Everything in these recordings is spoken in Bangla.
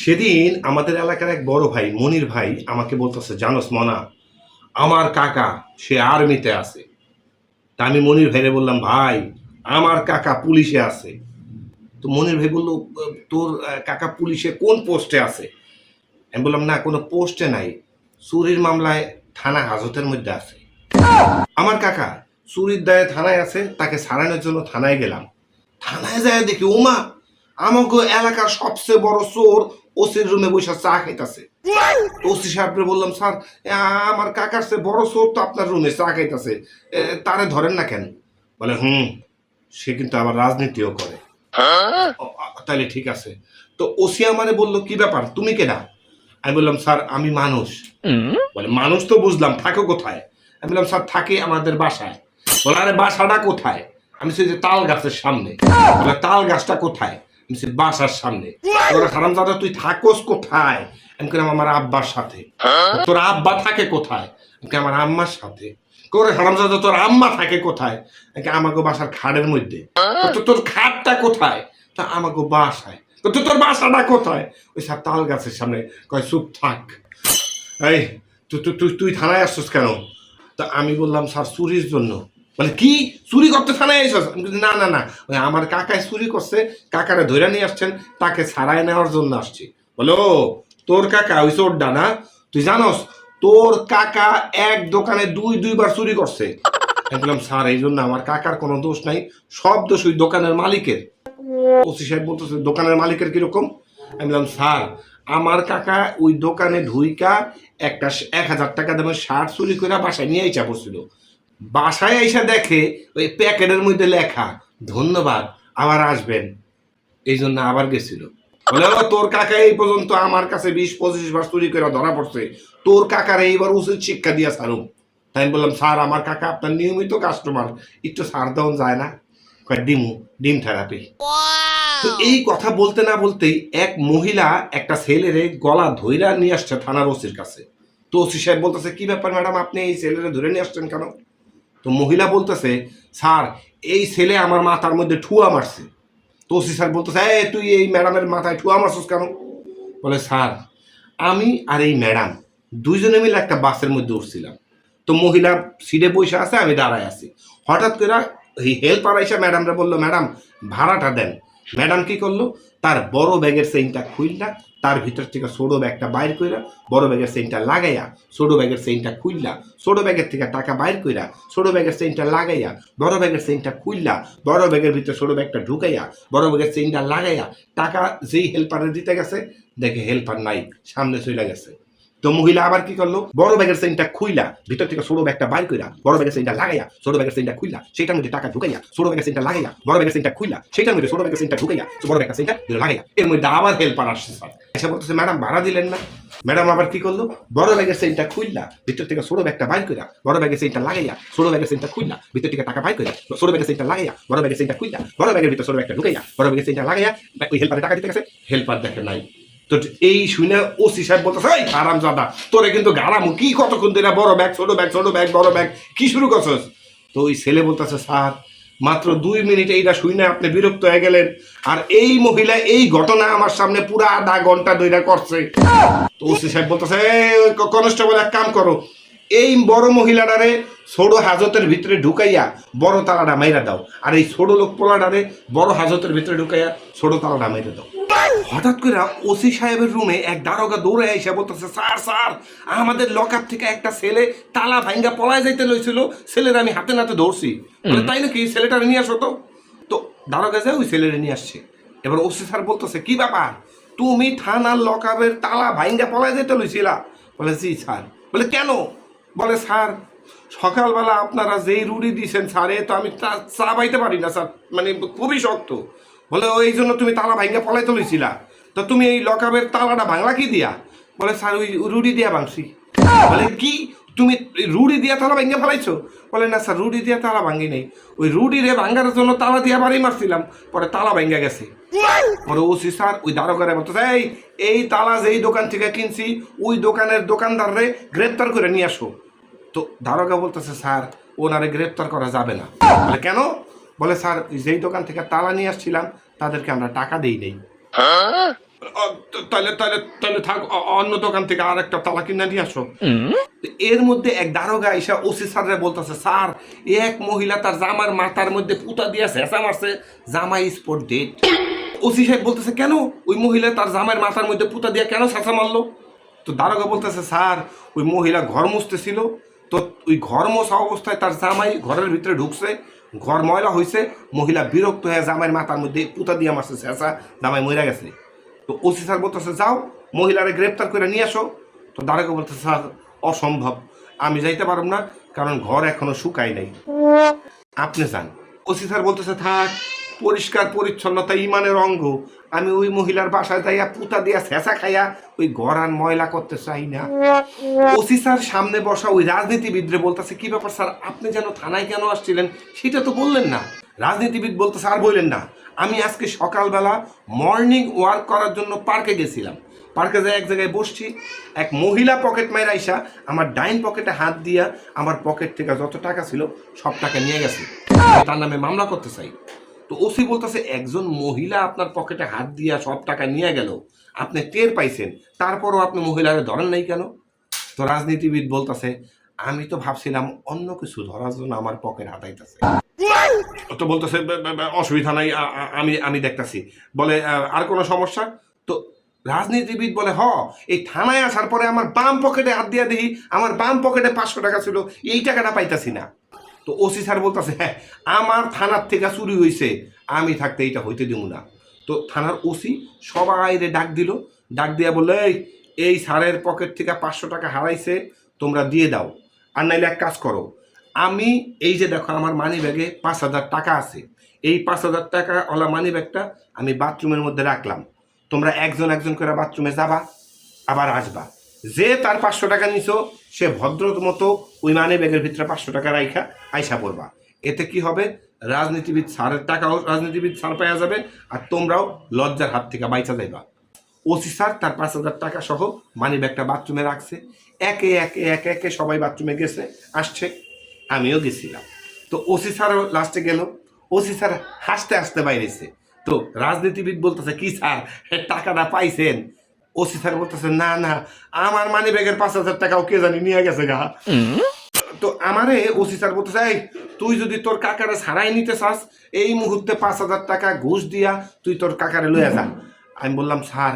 সেদিন আমাদের এলাকার এক বড় ভাই, মনির ভাই, আমাকে বলতেছে, জানোস মনা, আমার কাকা, সে আর্মিতে আছে। তা আমি মনির ভাইরে বললাম, ভাই, আমার কাকা পুলিশে আছে। তো মনির ভাই বলল, তোর কাকা পুলিশে কোন পোস্টে আছে? আমি বললাম, না, কোনো পোস্টে নাই। চুরির মামলায় থানা হাজতের মধ্যে আছে। আমার কাকা, চুরির দায়ে থানায় আছে, তাকে সারানোর জন্য থানায় গেলাম। থানায় যায় দেখি, উমা! আমাকে এলাকার সবচেয়ে বড় চোর ওসির রুমে বসে চা খাইতেছে। ওসি সাহেবরে বললাম স্যার আমার কাকার সে বড় চোর তো আপনার রুমে চা খাইতেছে। তারে ধরেন না কেন? বলে হুম সে কিন্তু আবার রাজনীতিও করে। তাহলে ঠিক আছে। তো ওসি আমারে বলল কি ব্যাপার তুমি কেডা? আমি বললাম স্যার আমি মানুষ। বলে মানুষ তো বুঝলাম থাকো কোথায়? আমি বললাম স্যার থাকে আমাদের বাসায়। বলে আরে বাসাটা কোথায়? আমি সেই যে তাল গাছের সামনে। তাল গাছটা কোথায়? বাসার সামনে। বলে হারাম দাদা তুই থাকোস কোথায়? আমি বললাম আমার আব্বার সাথে। তোর আব্বা থাকে কোথায়? আমি আমার আম্মার সাথে। করে হারাম দাদা তোর আম্মা থাকে কোথায়? আমি আমাকে বাসার খাটের মধ্যে। তো তোর খাটটা কোথায়? তা আমাকে বাসায়। তো তোর বাসাটা কোথায়? ওই সব তাল গাছের সামনে। কয়, চুপ থাক। এই তুই তুই তুই থানায় আসছিস কেন? তা আমি বললাম, স্যার, চুরির জন্য। বলে কি চুরি করতে থানায় এসেছ আমি না না না। ওই আমার কাকায় চুরি করছে, কাকারে ধরে নিয়ে আসছেন, তাকে ছাড়াই নেওয়ার জন্য আসছি। বলো, তোর কাকা ওই চোরডা না? তুই জানোস, তোর কাকা এক দোকানে দুই, দুইবার চুরি করছে। বললাম, স্যার, এই জন্য আমার কাকার কোনো দোষ নাই, সব দোষ ওই দোকানের মালিকের। ওসি সাহেব বলতেছে, দোকানের মালিকের কীরকম? আমি বললাম, স্যার, আমার কাকা ওই দোকানে ঢুইকা একটা এক হাজার টাকা দামের শার্ট চুরি করে বাসায় নিয়ে আইসা পড়ছিল। বাসায় আইসা দেখে ওই প্যাকেটের মধ্যে লেখা ধন্যবাদ আবার আসবেন। এই জন্য আবার গেছিল। বলে তোর কাকা এই পর্যন্ত আমার কাছে বিশ পঁচিশ বার চুরি করে ধরা পড়ছে। তোর কাকার এইবার উচিত শিক্ষা দিয়া সারুম তাই আমি বললাম স্যার আমার কাকা আপনার নিয়মিত কাস্টমার একটু সার দেওয়া যায় না? ডিমু ডিম থেরাপি তো এই কথা বলতে না বলতেই এক মহিলা একটা ছেলের গলা ধইরা নিয়ে আসছে থানার ওসির কাছে। তো ওসি সাহেব বলতেছে কি ব্যাপার ম্যাডাম আপনি এই ছেলেরে ধরে নিয়ে আসছেন কেন? তো মহিলা বলতেছে, স্যার, এই ছেলে আমার মাথার মধ্যে ঠুয়া মারছে। তো স্যার বলতেছে হ্যাঁ তুই এই ম্যাডামের মাথায় ঠুয়া মারছিস কেন? বলে, স্যার, আমি আর এই ম্যাডাম দুইজনে মিলে একটা বাসের মধ্যে উঠছিলাম। তো মহিলা সিটে বসে আছে, আমি দাঁড়ায় আছি। হঠাৎ করে এই হেল্পার এসে ম্যাডামরা বলল, ম্যাডাম, ভাড়াটা দেন। ম্যাডাম কি করল? তার বড় ব্যাগের চেইনটা খুললা তার ভিতর থেকে ছোট ব্যাগটা বাইর কইরা, বড় ব্যাগের চেইনটা লাগাইয়া, ছোট ব্যাগের চেইনটা খুললা ছোট ব্যাগের থেকে টাকা বাইর কইরা, ছোট ব্যাগের চেইনটা লাগাইয়া, বড় ব্যাগের চেইনটা খুললা বড় ব্যাগের ভিতরে ছোট ব্যাগটা ঢুকাইয়া, বড় ব্যাগের চেইনটা লাগাইয়া, টাকা যেই হেল্পারে দিতে গেছে, দেখে হেল্পার নাই, সামনে চলে গেছে। তো মহিলা আবার কি করল বড় ব্যাগের চেইনটা খুইলা ভিতর থেকে ছোট ব্যাগটা বাইর কইরা বড় ব্যাগের চেইনটা লাগাইয়া ছোট ব্যাগের চেইনটা খুইলা সেটার মধ্যে টাকা ঢুকাইয়া ছোট ব্যাগের চেইনটা লাগাইয়া বড় ব্যাগের চেইনটা খুইলা সেটার মধ্যে ছোট ব্যাগের চেইনটা ঢুকাইয়া বড় ব্যাগের চেইনটা লাগাইয়া এর মধ্যে আবার হেল্পার আসছে স্যার এসে বলতেছে ম্যাডাম ভাড়া দিলেন না ম্যাডাম আবার কি করল বড় ব্যাগের চেইনটা খুইলা ভিতর থেকে ছোট ব্যাগটা বাইর কইরা বড় ব্যাগের চেইনটা লাগাইয়া ছোট ব্যাগের চেইনটা খুইলা ভিতর থেকে টাকা বাইর কইরা ছোট ব্যাগের চেইনটা লাগাইয়া বড় ব্যাগের চেইনটা খুইলা বড় ব্যাগের ভিতর ছোট ব্যাগটা ঢুকাইয়া বড় ব্যাগের চেইনটা লাগাইয়া ওই হেল্পারে টাকা দিতে গেছে হেল্পার দেখে নাই তো এই শুনে ওসি সাহেব বলতেছে, এই আরাম জাদা তোরে কিন্তু গারামু কি কতক্ষণ ধরে বড় ব্যাগ, ছোট ব্যাগ ছোট ব্যাগ, বড় ব্যাগ, কি শুরু করছস? তো ওই ছেলে বলতেছে, স্যার, মাত্র দুই মিনিট এইটা শুনে আপনি বিরক্ত হয়ে গেলেন। আর এই মহিলা এই ঘটনা আমার সামনে পুরো আধা ঘণ্টা দইরা করছে। তো ওসি সাহেব বলতেছে কনস্টেবল, এক কাম করো। এই বড় মহিলাটারে ছোট হাজতের ভিতরে ঢুকাইয়া বড় তালাটা মাইরা দাও। আর এই ছোট লোক পোলাটারে বড় হাজতের ভিতরে ঢুকাইয়া ছোট তালাটা মাইরা দাও। হঠাৎ করে ওসি সাহেবের রুমে এক দারোগা দৌড়ে এসে বলতেছে, স্যার স্যার, আমাদের লকআপ থেকে একটা ছেলে তালা ভাঙ্গা পলায় যাইতে লইছিল, ছেলের আমি হাতে নাতে ধরছি। তাই নাকি? ছেলেটা নিয়ে আসো তো। তো দারোগা যায় ওই ছেলেরে নিয়ে আসছে। এবার ওসি স্যার বলতেছে, কি ব্যাপার? তুমি থানার লকআপের তালা ভাঙ্গা পলায় যেতে লইছিলা? বলে, জি, স্যার। বলে, কেন? বলে, স্যার, সকালবেলা আপনারা যেই রুড়ি দিয়েছেন স্যার তো আমি চা পাইতে পারি না, স্যার। মানে খুবই শক্ত। বলে ওই জন্য তুমি তালা ভাঙ্গা পলাইতে লইছিলা। তো তুমি এই লকাবের তালাটা ভাঙলা কি দিয়া? বলে, স্যার, ওই রুড়ি দিয়া ভাঙছি। বলে, কি? তুমি রুড়ি দিয়া তালা ভাঙ্গা ফেলাইছো? বলে, না, স্যার, রুড়ি দিয়া তালা ভাঙ্গি নেই। ওই রুডি রে ভাঙ্গার জন্য তালা দিয়া বাড়ি মারছিলাম, পরে তালা ভাঙ্গা গেছে। পরে ওসি স্যার ওই দারোগারে বলতেছে এই এই তালা যেই দোকান থেকে কিনছি, ওই দোকানের দোকানদার রে গ্রেপ্তার করে নিয়ে আসো। তো দারোগা বলতেছে, স্যার, ওনারে গ্রেপ্তার করা যাবে না। কেন? বলে স্যার যেই দোকান থেকে তালা নিয়ে আসছিলাম তাদেরকে আমরা টাকা দেই নেই। তাহলে তাহলে তাহলে থাক অন্য দোকান থেকে আর একটা তালা কিনা নিয়ে আসো। এর মধ্যে এক দারোগা এসে ওসি স্যাররা বলতেছে স্যার এক মহিলা তার জামার মাথার মধ্যে পুতা দিয়ে শেষা মারছে জামাই স্পট ডেট ওসি সাহেব বলতেছে কেন? ওই মহিলা তার জামাইয়ের মাথার মধ্যে পুতা দিয়ে কেন শেষা মারলো? তো দারোগা বলতেছে স্যার ওই মহিলা ঘর মুছতেছিল তো ওই ঘর মোছা অবস্থায় তার জামাই ঘরের ভিতরে ঢুকছে ঘর ময়লা হয়েছে মহিলা বিরক্ত হয়ে জামাইয়ের মাথার মধ্যে পুতা দিয়ে মারছে, শেষা জামাই মরে গেছে। তো ওসি স্যার বলতেছে, যাও, মহিলারে গ্রেপ্তার করে নিয়ে আসো। তো দাঁড়াকে বলতেছে, স্যার, অসম্ভব। আমি যাইতে পারব না, কারণ ঘর এখনও শুকায় নাই। আপনি যান। ওসি স্যার বলতেছে, থাক পরিষ্কার পরিচ্ছন্নতা ইমানের অঙ্গ। আমি ওই মহিলার বাসায় যাইয়া পুতা দিয়া ছেঁচা খাইয়া ওই গড়ান ময়লা করতে চাই না। ওসি স্যার সামনে বসা ওই রাজনীতিবিদরে বলতেছে, কি ব্যাপার স্যার, আপনি যেন থানায় কেন আসছিলেন? সেটা তো বললেন না। রাজনীতিবিদ বলতে স্যার বললেন না। আমি আজকে সকালবেলা মর্নিং ওয়ার্ক করার জন্য পার্কে গেছিলাম। পার্কে যাই এক জায়গায় বসছি। এক মহিলা পকেট মাইরা আইসা আমার ডাইন পকেটে হাত দিয়া আমার পকেট থেকে যত টাকা ছিল সব টাকা নিয়ে গেছে। তার নামে মামলা করতে চাই। তো ওসি বলতেছে, একজন মহিলা আপনার পকেটে হাত দিয়া সব টাকা নিয়ে গেল, আপনি টের পাইছেন, তারপরও আপনি মহিলারে ধরেন নাই কেন? তো রাজনীতিবিদ বলতেছে, আমি তো ভাবছিলাম অন্য কিছু ধরার জন্য আমার পকেট হাতাইতেছে। তো বলতেছে, "বে- বে- বে- অসুবিধা নাই আমি আমি দেখতাছি। বলে আর কোনো সমস্যা? তো রাজনীতিবিদ বলে, হ, এই থানায় আসার পরে আমার বাম পকেটে হাত দিয়া দেখি, আমার বাম পকেটে পাঁচশো টাকা ছিল, এই টাকাটা পাইতাছি না। তো ওসি স্যার বলতেছে হ্যাঁ আমার থানার থেকে চুরি হয়েছে আমি থাকতে এইটা হইতে দিব না। তো থানার ওসি সবাই রে ডাক দিল, ডাক দিয়া বললে, এই এই স্যারের পকেট থেকে পাঁচশো টাকা হারাইছে, তোমরা দিয়ে দাও। আর নাইলে এক কাজ করো, আমি এই যে দেখো আমার মানি ব্যাগে পাঁচ হাজার টাকা আছে, এই পাঁচ হাজার টাকা ওলা মানি ব্যাগটা আমি বাথরুমের মধ্যে রাখলাম। তোমরা একজন একজন করে বাথরুমে যাবা, আবার আসবা। যে তার পাঁচশো টাকা নিছো, সে ভদ্র মতো ওই মানি ব্যাগের ভিতরে পাঁচশো টাকা রাইখা, আইসা পড়বা। এতে কি হবে? রাজনীতিবিদ সারের টাকাও রাজনীতিবিদ স্যার পাইয়া যাবে আর তোমরাও লজ্জার হাত থেকে বাইচা যাইবা। ওসি স্যার তার পাঁচ হাজার টাকা সহ মানি ব্যাগটা বাথরুমে রাখছে। একে একে একে একে সবাই বাথরুমে গেছে, আসছে। আমিও গেছিলাম। তো ওসি স্যারও লাস্টে গেল। ওসি স্যার হাসতে হাসতে বাইরেছে। তো রাজনীতিবিদ বলতেছে, কি স্যার? টাকাটা পাইছেন? ওসি স্যার বলতেছে, না না, আমার মানি ব্যাগের পাঁচ হাজার টাকাও কে জানি নিয়ে গেছে গা। তো আমারে ওসি স্যার বলতেছে, এই, তুই যদি তোর কাকারে সারাই নিতে চাস, এই মুহূর্তে পাঁচ হাজার টাকা ঘুষ দিয়া তুই তোর কাকারে লয়ে যা। আমি বললাম, স্যার,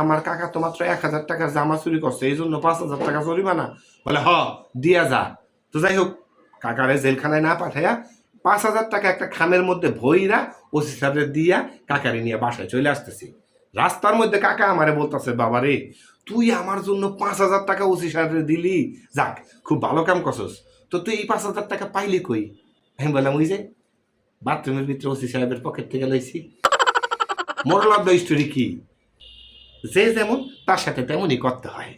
আমার কাকা তো মাত্র এক হাজার টাকার জামা চুরি করছে, এই জন্য পাঁচ হাজার টাকা জরিমানা। বলে, হ, দিয়া যা। তো যাই হোক, কাকারে জেলখানায় না পাঠাইয়া পাঁচ হাজার টাকা একটা খামের মধ্যে ভইরা ওসি স্যারের দিয়া কাকারে নিয়ে বাসায় চলে আসতেছি। রাস্তার মধ্যে কাকা আমারে বলতেছে বাবা রে তুই আমার জন্য পাঁচ হাজার টাকা ওসি সারে দিলি। যাক, খুব ভালো কাম করছস। তো তুই এই পাঁচ হাজার টাকা পাইলি কই? আমি বললাম, ওই যে, বাথরুমের ভিতরে ওসি সাহেবের পকেট থেকে লাইছি। মোরাল অফ দ্য স্টোরি কি যে যেমন, তার সাথে তেমনই করতে হয়।